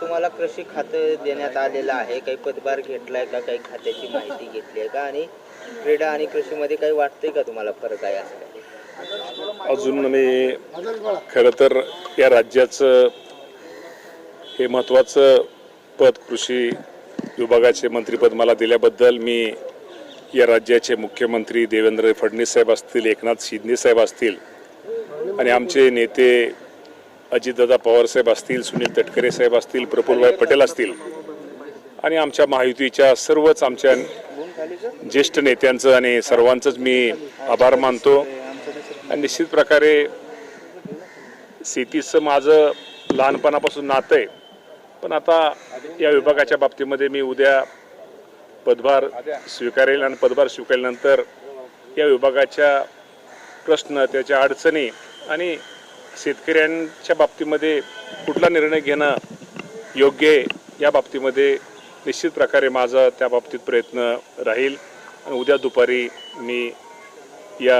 तुम्हाला कृषी खातं देण्यात आलेलं आहे? काही पदभार घेतलाय का? काही खात्याची माहिती घेतली आहे का? आणि क्रीडा आणि कृषीमध्ये काही वाटतंय का तुम्हाला फरक आहे असं काही? अजून मी खरं तर या राज्याचं हे महत्त्वाचं पद कृषी विभागाचे मंत्रीपद मला दिल्याबद्दल मी या राज्याचे मुख्यमंत्री देवेंद्र फडणवीस साहेब असतील एकनाथ शिंदे साहेब असतील आणि आमचे नेते अजितदादा पवारसाहेब असतील सुनील तटकरे साहेब असतील प्रफुल्लभाई पटेल असतील. आणि आमच्या महायुतीच्या सर्वच आमच्या ज्येष्ठ नेत्यांचं आणि सर्वांचंच मी आभार मानतो. आणि निश्चित प्रकारे शेतीचं माझं लहानपणापासून नातं आहे. पण आता या विभागाच्या बाबतीमध्ये मी उद्या पदभार स्वीकारेल आणि पदभार स्वीकारल्यानंतर या विभागाच्या प्रश्न त्याच्या अडचणी आणि शेतकऱ्यांच्या बाबतीमध्ये कुठला निर्णय घेणं योग्य आहे या बाबतीमध्ये निश्चित प्रकारे माझा त्या बाबतीत प्रयत्न राहील. आणि उद्या दुपारी मी या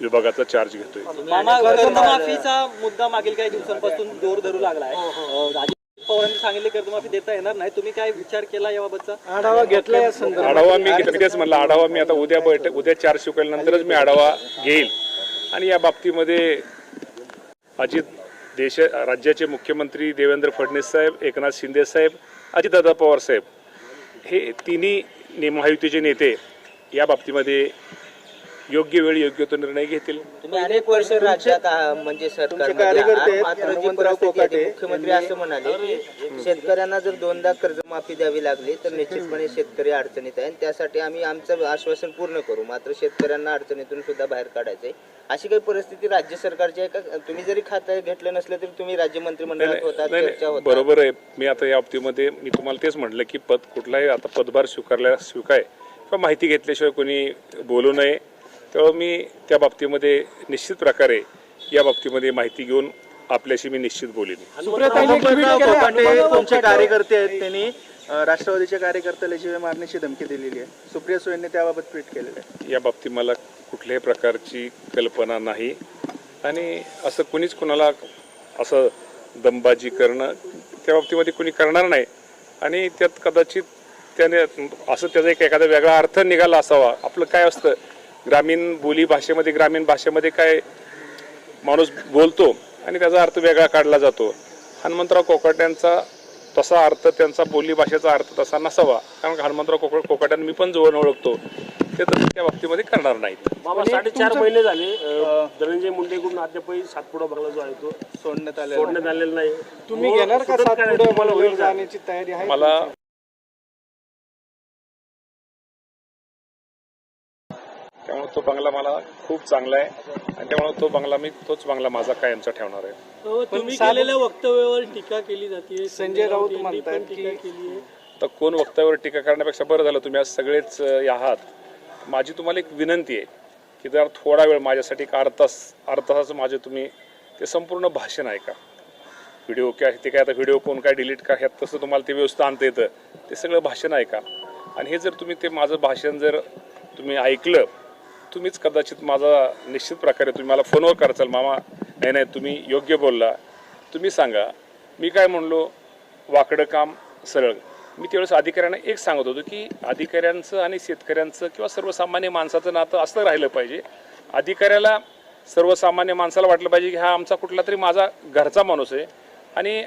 विभागाचा चार्ज घेतोय. मामा कर्जमाफीचा मुद्दा मागील काही दिवसांपासून जोर धरू लागलाय. अं, अजित पवारांनी सांगितले कर्जमाफी देता येणार नाही. तुम्ही काय विचार केला याबाबतचा? आढावा घेतला आढावा मी घेतला. तेच म्हणलं आढावा मी आता उद्या बैठक उद्या चार शिकवल्यानंतरच मी आढावा घेईल. आणि या बाबतीमध्ये अजित देश राज्याचे मुख्यमंत्री देवेंद्र फडणवीस साहेब एकनाथ शिंदे साहेब अजितदादा पवार साहेब हे तिन्ही महायुतीचे नेते या बाबतीमध्ये योग्य वेळी योग्य तो निर्णय घेतील. तुम्ही अनेक वर्ष राज्यात म्हणजे सरकारमध्ये कार्यकर्ते आहात. आहेत. मात्र जी हनुमंतराव परिस्थिती आहे ती कोकाटे. मुख्यमंत्री असं म्हणाले की शेतकऱ्यांना जर दोनदा कर्जमाफी द्यावी लागली तर निश्चितपणे शेतकरी अडचणीत आहे आणि त्यासाठी आम्ही आमचं आश्वासन पूर्ण करू. मात्र शेतकऱ्यांना अडचणीतून सुद्धा बाहेर काढायचंय. अशी काही परिस्थिती राज्य सरकारची आहे का? तुम्ही जरी खातं घेतलं नसलं तरी तुम्ही राज्य मंत्रिमंडळात होता नाही, चर्चा नाही, होता बरोबर आहे. मी आता या बाबतीमध्ये मी तुम्हाला तेच म्हटलं की पद कुठलाही आता पदभार स्वीकारल्या स्वीकार किंवा माहिती घेतल्याशिवाय कोणी बोलू नये. तेव्हा मी त्या बाबतीमध्ये निश्चित प्रकारे या बाबतीमध्ये माहिती घेऊन आपल्याशी मी निश्चित बोलेन. तुमचे कार्यकर्ते आहेत. त्यांनी राष्ट्रवादीच्या कार्यकर्त्याला शिवाय मारण्याची धमकी दिलेली आहे. सुप्रिया सुळेंनी त्याबाबत ट्विट केलेलं आहे. या बाबतीत मला कुठल्याही प्रकारची कल्पना नाही. आणि असं कुणीच कुणाला असं दमबाजी करणं त्या बाबतीमध्ये कुणी करणार नाही. आणि त्यात कदाचित त्याने असं त्याचा एक एखादा वेगळा अर्थ निघाला असावा. आपलं काय असतं? ग्रामीण बोली भाषेमध्ये ग्रामीण भाषेमध्ये काय माणूस बोलतो आणि त्याचा अर्थ वेगळा काढला जातो. हनुमंतराव कोकाट्यांचा तसा अर्थ त्यांचा बोली भाषेचा अर्थ तसा नसावा. कारण हनुमंतराव कोकट कोकाट्यांना मी पण जवळ ओळखतो. ते तसं त्या बाबतीमध्ये करणार नाहीत. मामा साडेचार महिने झाले अ, धनंजय मुंडेकडून अद्यापही सातपुडा बंगला जो आहे तो सोडण्यात आले सोडण्यात आलेला नाही. तुम्ही घेणार का सुटत सात काय पुढे तुम्हाला होईल? जाण्याची तयारी आहे मला त्यामुळे तो बंगला मला खूप चांगला आहे. आणि त्यामुळे तो बंगला मी तोच बंगला माझा कायमचा ठेवणार आहे. अं, तुम्ही केलेल्या वक्तव्यावर टीका केली जाते. संजय राऊत म्हणतात पण टीका की- केली आहे. तर कोण वक्त्यावर टीका करण्यापेक्षा बरं झालं तुम्ही आज सगळेच अं, आहात. माझी तुम्हाला एक विनंती आहे की जर थोडा वेळ माझ्यासाठी एक अर्धा तास अर्धा तास माझे तुम्ही ते संपूर्ण भाषण ऐका. व्हिडिओ काय ते काय आता व्हिडिओ कोण काय डिलीट का ह्यात तसं तुम्हाला ते व्यवस्था आणता येतं. ते सगळं भाषण ऐका. आणि हे जर तुम्ही ते माझं भाषण जर तुम्ही ऐकलं तुम्हीच कदाचित माझा निश्चित प्रकारे तुम्ही मला फोनवर करचाल मामा. नाही नाही तुम्ही योग्य बोलला. तुम्ही सांगा मी काय म्हणलो? वाकडं काम सरळ. मी त्यावेळेस अधिकाऱ्यांना एक सांगत होतो की अधिकाऱ्यांचं आणि शेतकऱ्यांचं किंवा सर्वसामान्य माणसाचं नातं असं राहिलं पाहिजे. अधिकाऱ्याला सर्वसामान्य माणसाला वाटलं पाहिजे की हा आमचा कुठला तरी माझा घरचा माणूस आहे. आणि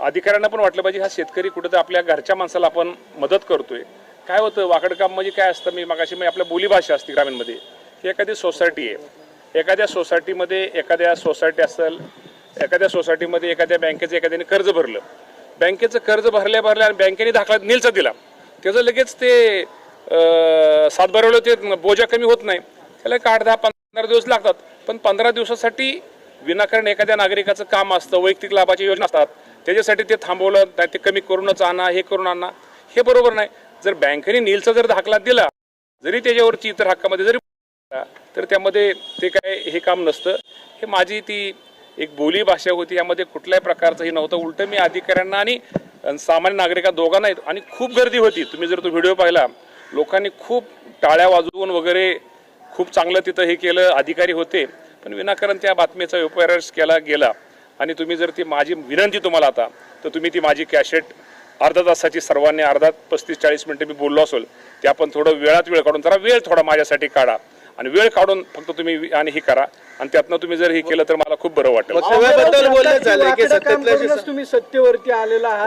अधिकाऱ्यांना पण वाटलं पाहिजे हा शेतकरी कुठं आपल्या घरच्या माणसाला आपण मदत करतोय. काय होतं वाकडकाम म्हणजे काय असतं मी मागाशी म्हणजे आपल्या बोलीभाषा असते ग्रामीणमध्ये. की एखादी सोसायटी आहे. एखाद्या सोसायटीमध्ये एखाद्या सोसायटी असेल एखाद्या सोसायटीमध्ये एखाद्या बँकेचं एखाद्याने कर्ज भरलं. बँकेचं कर्ज भरल्या भरल्या आणि बँकेने दाखला नीलचा दिला. त्याचं लगेच ते सातभरवलं ते बोजा कमी होत नाही. त्याला एक आठ दहा पंधरा दिवस लागतात. पण पंधरा दिवसासाठी विनाकारण एखाद्या नागरिकाचं काम असतं वैयक्तिक लाभाची योजना असतात. त्याच्यासाठी ते थांबवलं नाही ते कमी करूनच आणा हे करून आणा. हे बरोबर नाही. जर बँकेने नीलचा जर दाखला दिला जरी त्याच्यावरची इतर हक्कामध्ये जरी तर त्यामध्ये ते काय हे काम नसतं. हे माझी ती एक बोली भाषा होती यामध्ये कुठल्याही प्रकारचं हे नव्हतं. उलटं मी अधिकाऱ्यांना आणि सामान्य नागरिका दोघांना आणि खूप गर्दी होती. तुम्ही जर तो व्हिडिओ पाहिला लोकांनी खूप टाळ्या वाजवून वगैरे खूप चांगलं तिथं हे केलं अधिकारी होते. पण विनाकारण त्या बातमीचा विपर्यास केला गेला. आणि तुम्ही जर ती माझी विनंती तुम्हाला आता तर तुम्ही ती माझी कॅशेट अर्धा तासाची सर्वांनी अर्धा पस्तीस चाळीस मिनिटं मी बोललो असेल ते आपण थोडं वेळात वेळ काढून जरा वेळ थोडा माझ्यासाठी काढा. आणि वेळ काढून फक्त तुम्ही आणि हे करा. आणि त्यातनं तुम्ही जर हे केलं तर मला खूप बरं वाटेल.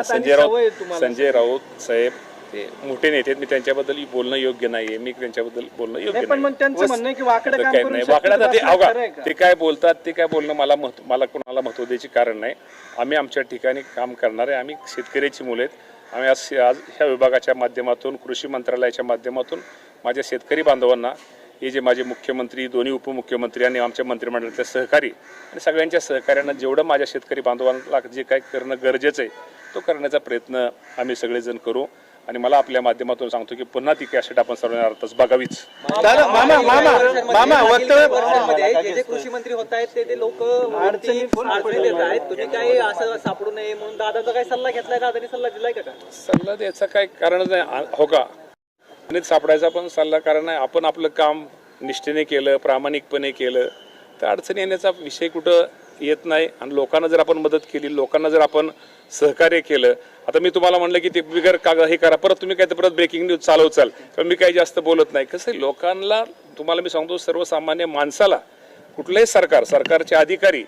संजय सवय राऊत आहे तुम्हाला. संजय राऊत साहेब ते मोठे नेते आहेत. मी त्यांच्याबद्दल बोलणं योग्य नाहीये. मी त्यांच्याबद्दल बोलणं योग्य नाही पण मग नाही त्यांचं म्हणणं आहे की वाकडं आता काम काय नाही. वाकड्यात ते अवघा आहे का? ते काय बोलतात ते काय बोलणं मला महत्त्व मला कोणाला महत्त्व द्यायचे कारण नाही. आम्ही आमच्या ठिकाणी काम करणारे आम्ही शेतकऱ्याची मुलं आहेत. आम्ही आज आज ह्या विभागाच्या माध्यमातून कृषी मंत्रालयाच्या माध्यमातून माझ्या शेतकरी बांधवांना हे जे माझे मुख्यमंत्री दोन्ही उपमुख्यमंत्री आणि आमच्या मंत्रिमंडळातले सहकारी आणि सगळ्यांच्या सहकार्यांना जेवढं माझ्या शेतकरी बांधवांना जे काय करणं गरजेचं आहे तो करण्याचा प्रयत्न आम्ही सगळेजण करू. आणि मला आपल्या माध्यमातून सांगतो की पुन्हा ती कॅसेट आपण सर्वांना अर्थच बघावीच. दादा मामा मामा मामा वक्तव्य वर्षांमध्ये जे जे कृषी मंत्री होत आहेत ते ते लोक काय असं सापडू नये म्हणून दादाचा काय सल्ला घेतलाय दादानी सल्ला दिलाय का? सल्ला द्यायचा काय कारणच नाही. हो का? आणि सापडायचा पण सल्ला कारण नाही. आपण आपलं काम निष्ठेने केलं प्रामाणिकपणे केलं. तर अडचणी येण्याचा विषय कुठं येत नाही आणि लोकांना जर आपण मदत केली लोकांना जर आपण सहकार्य केलं आता मी तुम्हाला म्हणलं की ते बिगर कागद हे करा परत तुम्ही काय तर परत ब्रेकिंग न्यूज चालवचाल तर मी काही जास्त बोलत नाही. कसं आहे, लोकांना तुम्हाला मी सांगतो सर्वसामान्य माणसाला कुठलंही सरकार सरकारचे अधिकारी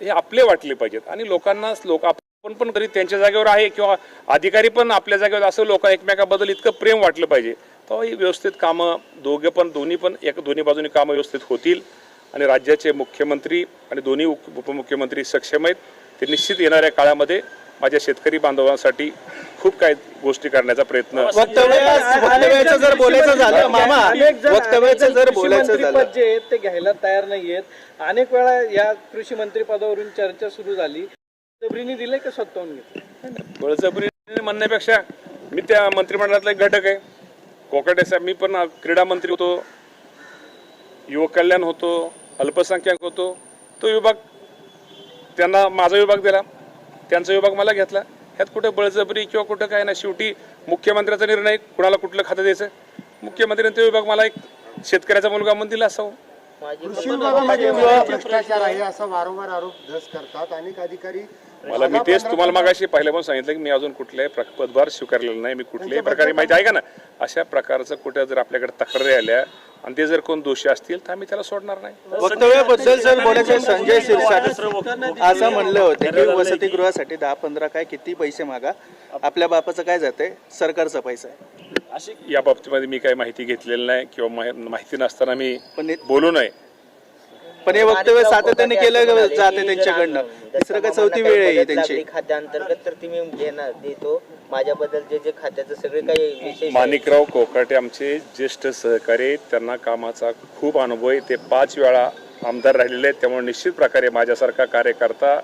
हे आपले वाटले पाहिजेत. आणि लोकांना लोक आपण पण कधी त्यांच्या जागेवर आहे किंवा अधिकारी पण आपल्या जागेवर असं लोक एकमेकाबद्दल इतकं प्रेम वाटलं पाहिजे. तेव्हा ही व्यवस्थित कामं दोघे पण दोन्ही पण एक दोन्ही बाजूनी कामं व्यवस्थित होतील. आणि राज्याचे मुख्यमंत्री आणि दोन्ही उप- उपमुख्यमंत्री सक्षम आहेत ते निश्चित येणाऱ्या काळामध्ये माझ्या शेतकरी बांधवांसाठी खूप काही गोष्टी करण्याचा प्रयत्न वक्तव्याचं जर बोलायचं झालं मामा वक्तव्याचं जर बोलायचं झालं. जे आहेत ते घ्यायला तयार नाहीयेत अनेक वेळा या कृषी मंत्री पदावरून चर्चा सुरू झाली. जबरीने दिले का स्वतःहून घेतलं बळजबरीने म्हणण्यापेक्षा मी त्या मंत्रिमंडळातला एक घटक आहे. कोकाटे साहेब मी पण क्रीडा मंत्री होतो. युवक कल्याण होतो अल्पसंख्याक होतो. तो विभाग त्यांना माझा विभाग दिला. त्यांचा विभाग मला घेतला. ह्यात कुठं बळजबरी किंवा कुठं काय ना शेवटी मुख्यमंत्र्याचा निर्णय कुणाला कुठलं खातं द्यायचं? मुख्यमंत्र्यांनी तो विभाग मला एक शेतकऱ्याचा मुलगा म्हणून दिला असावं. कृषी विभागामध्ये भ्रष्टाचार आहे असा वारंवार आरोप धस करतात. अनेक अधिकारी मला मी तेच तुम्हाला मागाशी पहिल्या पण सांगितलं की मी अजून कुठल्याही प्र- पदभार स्वीकारलेला नाही. मी कुठल्याही प्रकारे माहिती आहे का ना अशा प्रकारचं कुठं जर आपल्याकडे तक्रारी आल्या आणि ते जर कोण दोषी असतील तर आम्ही त्याला सोडणार नाही. वक्तव्याबद्दल जर बोलायचं संजय शिरसाट असं म्हणलं होतं की वसतिगृहासाठी दहा पंधरा काय किती पैसे मागा? आपल्या बापाचं काय जाते सरकारचा पैसा आहे. या बाबतीमध्ये मी काही माहिती घेतलेली नाही किंवा माहि- माहिती नसताना मी पण हे- बोलू नये. पण हे वक्तव्य सातत्याने केलं जाते त्यांच्याकडनं तिसरं काय चौथी वेळ आहे ही त्यांची खात्याअंतर्गत तर ती मी घेणार देतो माझ्याबद्दल जे जे खात्याचं सगळे काही विशेष माणिकराव कोकाटे आमचे ज्येष्ठ सहकारी आहेत. त्यांना कामाचा खूप अनुभव आहे ते पाच वेळा आमदार राहिलेले आहेत त्यामुळे निश्चित प्रकारे माझ्यासारखा कार्यकर्ता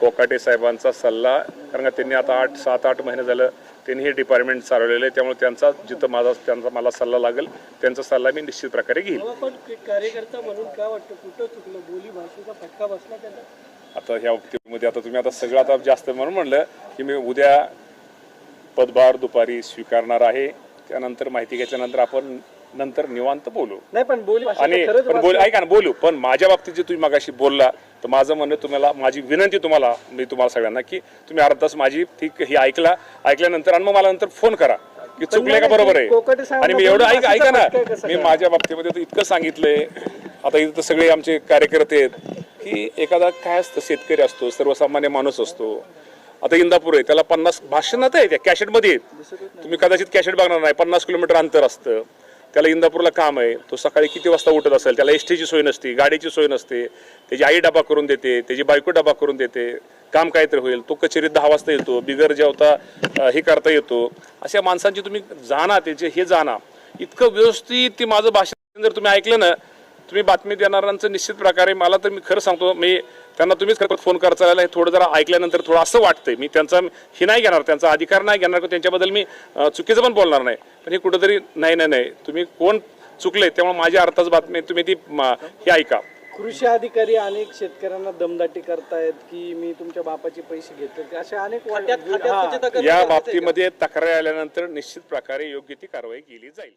कोकाटे साहेबांचा सल्ला कारण का त्यांनी आता आठ सात आठ महिने झालं त्यांनी हे डिपार्टमेंट चालवलेलं आहे. त्यामुळे त्यांचा जिथं माझा त्यांचा मला सल्ला लागेल त्यांचा सल्ला मी निश्चित प्रकारे घेईन. पण कार्यकर्ता म्हणून काय वाटतं? कुठं चुकलं? बोली भाषेचा फटका बसला त्यांना? आता ह्या बाबतीमध्ये आता तुम्ही आता सगळं आता जास्त म्हणून म्हणलं की मी उद्या पदभार दुपारी स्वीकारणार आहे. त्यानंतर माहिती घेतल्यानंतर आपण नंतर निवांत बोलू. नाही पण बोली आणि पण बोल ऐका ना बोलू. पण माझ्या बाबतीत जे तुम्ही मागाशी बोलला तर माझं म्हणणं तुम्हाला माझी विनंती तुम्हाला मी तुम्हाला सगळ्यांना की तुम्ही अर्धा तास माझी ती ही ऐकला ऐकल्यानंतर आणि मग मला नंतर फोन करा की चुकले का बरोबर आहे. आणि मी एवढं ऐका ऐका ना मी माझ्या बाबतीमध्ये तर इतकं सांगितलंय. आता इथं सगळे आमचे कार्यकर्ते आहेत की एखादा काय असतं शेतकरी असतो सर्वसामान्य माणूस असतो. आता इंदापूर आहे त्याला पन्नास भाषणात आहे त्या कॅशेटमध्ये. तुम्ही कदाचित कॅशेट बघणार नाही पन्नास किलोमीटर अंतर असतं. त्याला इंदापूरला काम आहे. तो सकाळी किती वाजता उठत असेल त्याला एस टीची सोय नसते गाडीची सोय नसते. त्याची आई डबा करून देते त्याची बायको डबा करून देते. काम काहीतरी होईल. तो कचेरीत दहा वाजता येतो बिगर जेवता हे करता येतो. अशा माणसांची तुम्ही जाणा त्याचे हे जाणा. इतकं व्यवस्थित ती माझं भाषण जर तुम्ही ऐकलं ना तुम्ही बातमी देणाऱ्यांचं निश्चित प्रकारे मला तर मी खरं सांगतो मी त्यांना तुम्हीच खरं फोन करता हे थोडं जरा ऐकल्यानंतर थोडं असं वाटतंय. मी त्यांचा हे नाही घेणार त्यांचा अधिकार नाही घेणार किंवा त्यांच्याबद्दल मी चुकीचं पण बोलणार नाही. पण हे कुठंतरी नाही नाही नाही. तुम्ही कोण चुकले त्यामुळे माझ्या अर्थाच बातमी तुम्ही ती म, हे ऐका. कृषी अधिकारी अनेक शेतकऱ्यांना दमदाटी करतायत की मी तुमच्या बापाचे पैसे घेतो असे अनेक या? बाबतीमध्ये तक्रारी आल्यानंतर निश्चित प्रकारे योग्य ती कारवाई केली जाईल.